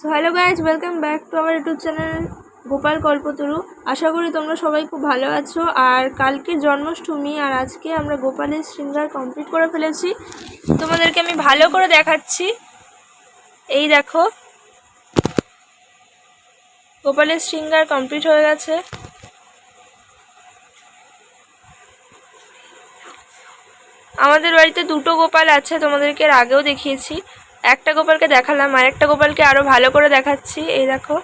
So hello guys welcome back to আমার YouTube channel Gopal Kalpataru আশা করি তোমরা সবাই খুব ভালো আছো। আর কালকে জন্মাষ্টমী, আর আজকে আমরা গোপালের শৃঙ্গার কমপ্লিট করে ফেলেছি। তোমাদেরকে আমি ভালো করে দেখাচ্ছি। এই দেখো। গোপালের শৃঙ্গার কমপ্লিট হয়ে গেছে। আমাদের বাড়িতে দুটো গোপাল আছে, তোমাদেরকে আগেও দেখিয়েছি। একটা গোপালকে দেখালাম, আর একটা গোপালকে আরও ভালো করে দেখাচ্ছি। এই দেখো।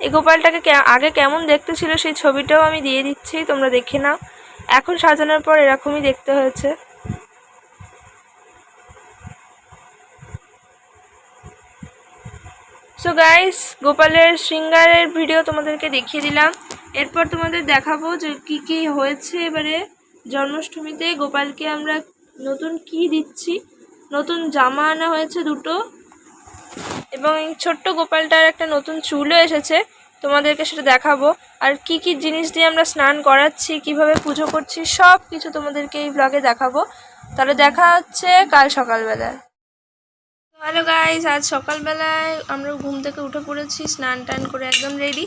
এই গোপালটাকে আগে কেমন দেখতে ছিল সেই ছবিটাও আমি দিয়ে দিচ্ছি, তোমরা দেখে নাও। এখন সাজানোর পর এরকমই দেখতে হয়েছে। সো গাইস গোপালের সিঙ্গারের ভিডিও তোমাদেরকে দেখিয়ে দিলাম। এরপর তোমাদের দেখাবো যে কী কী হয়েছে এবারে জন্মাষ্টমীতে। গোপালকে আমরা নতুন কি দিচ্ছি? নতুন জামা আনা হয়েছে দুটো। এবং এই ছোট্ট গোপালটার একটা নতুন চুলও এসেছে। তোমাদেরকে সেটা দেখাবো। আর কি কি জিনিস দিয়ে আমরা স্নান করাচ্ছি, কীভাবে পুজো করছি সব কিছু তোমাদেরকে এই ব্লগে দেখাবো। তাহলে দেখা হচ্ছে কাল সকালবেলায়। হ্যালো গাইস আজ সকালবেলায় আমরা ঘুম থেকে উঠে পড়েছি, স্নান টান করে একদম রেডি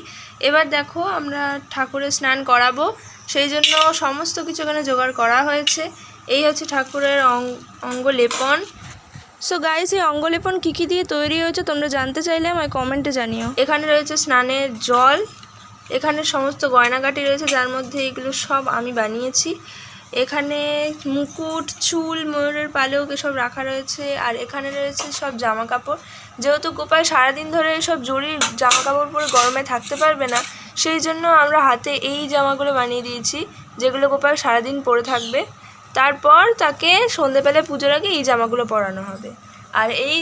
এবার দেখো আমরা ঠাকুরের স্নান করাবো। সেই জন্য সমস্ত কিছু এখানে জোগাড় করা হয়েছে। এই হচ্ছে ঠাকুরের অং- অঙ্গ লেপন সো গাইস এই অঙ্গলেপন কী কী দিয়ে তৈরি হয়েছে তোমরা জানতে চাইলে আমায় কমেন্টে জানিও। এখানে রয়েছে স্নানের জল এখানে সমস্ত গয়নাগাটি রয়েছে যার মধ্যে এগুলো সব আমি বানিয়েছি। এখানে মুকুট চুল ময়ূরের পালক এসব রাখা রয়েছে আর এখানে রয়েছে সব জামা কাপড় যেহেতু গোপাল সারাদিন ধরে এসব জরির জামা কাপড় পরে গরমে থাকতে পারবে না সেই জন্য আমরা হাতে এই জামাগুলো বানিয়ে দিয়েছি যেগুলো গোপাল সারাদিন পরে থাকবে। তারপর তাকে সন্ধেবেলায় পুজোর আগে এই জামাগুলো পরানো হবে। আর এই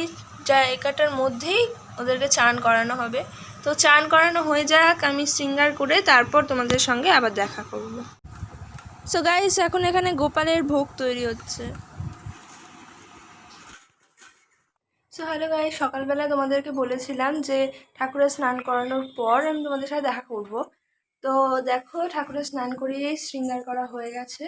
জায়গাটার মধ্যেই ওদেরকে চান করানো হবে। তো চান করানো হয়ে যাক, আমি শৃঙ্গার করে তারপর তোমাদের সঙ্গে আবার দেখা করব। সো গাইস এখন এখানে গোপালের ভোগ তৈরি হচ্ছে। সো হ্যালো গাইস সকালবেলা তোমাদেরকে বলেছিলাম যে ঠাকুরের স্নান করানোর পর আমি তোমাদের সাথে দেখা করব। তো দেখো, ঠাকুরের স্নান করিয়ে শৃঙ্গার করা হয়ে গেছে।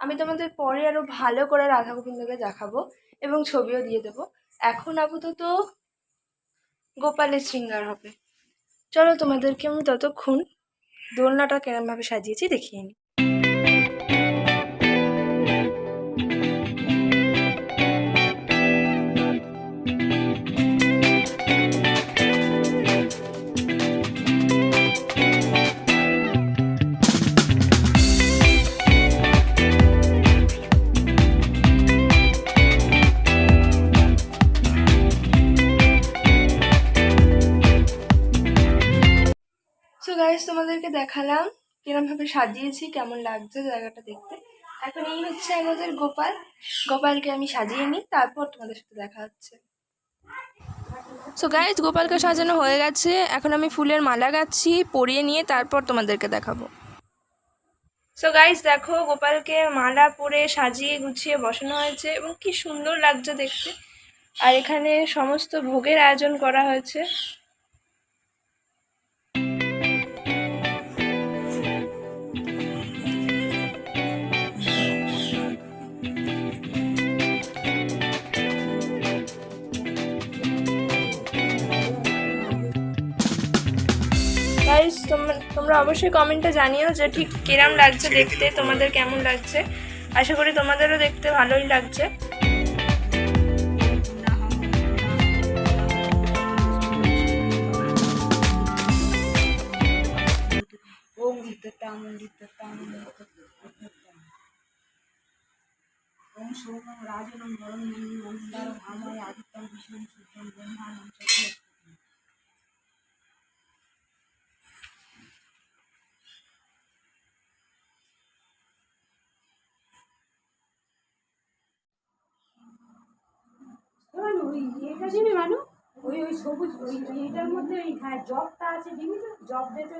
আমি তোমাদের পরে আরও ভালো করে রাধা গোবিন্দকে দেখাবো এবং ছবিও দিয়ে দেবো। এখন আপাতত গোপালের শৃঙ্গার হবে। চলো তোমাদেরকে আমি ততক্ষণ দোলনাটা কেরমভাবে সাজিয়েছি দেখিয়ে নিই। তোমাদেরকে দেখালাম কিরমভাবে সাজিয়েছি, কেমন লাগছে জায়গাটা দেখতে। এখন এই হচ্ছে আমাদের গোপাল। গোপালকে আমি সাজিয়ে নিই, তারপর তোমাদের সাথে দেখা হচ্ছে। সো গাইস গোপালকে সাজানো হয়ে গেছে। এখন আমি ফুলের মালা গাচ্ছি, পরিয়ে নিয়ে তারপর তোমাদেরকে দেখাবো। সো গাইস দেখো, গোপালকে মালা পরে সাজিয়ে গুছিয়ে বসানো হয়েছে এবং কি সুন্দর লাগছে দেখতে। আর এখানে সমস্ত ভোগের আয়োজন করা হয়েছে। তোমরা অবশ্যই কমেন্টে জানিও যে ঠিক কিরম লাগছে দেখতে তোমাদের কেমন লাগছে আশা করি তোমাদেরও দেখতে ভালোই লাগছে ওম সৌমং রাজনং বরং নন্দী মন্দার ভামায় আদিত্যং বিষ্ণু সূর্যং ব্রহ্মাণং ওই ইয়েটা মানু? ওই ওই সবুজ, ওই ইয়েটার মধ্যে ওই হ্যাঁ জবটা আছে দিবি তো? জব দেখে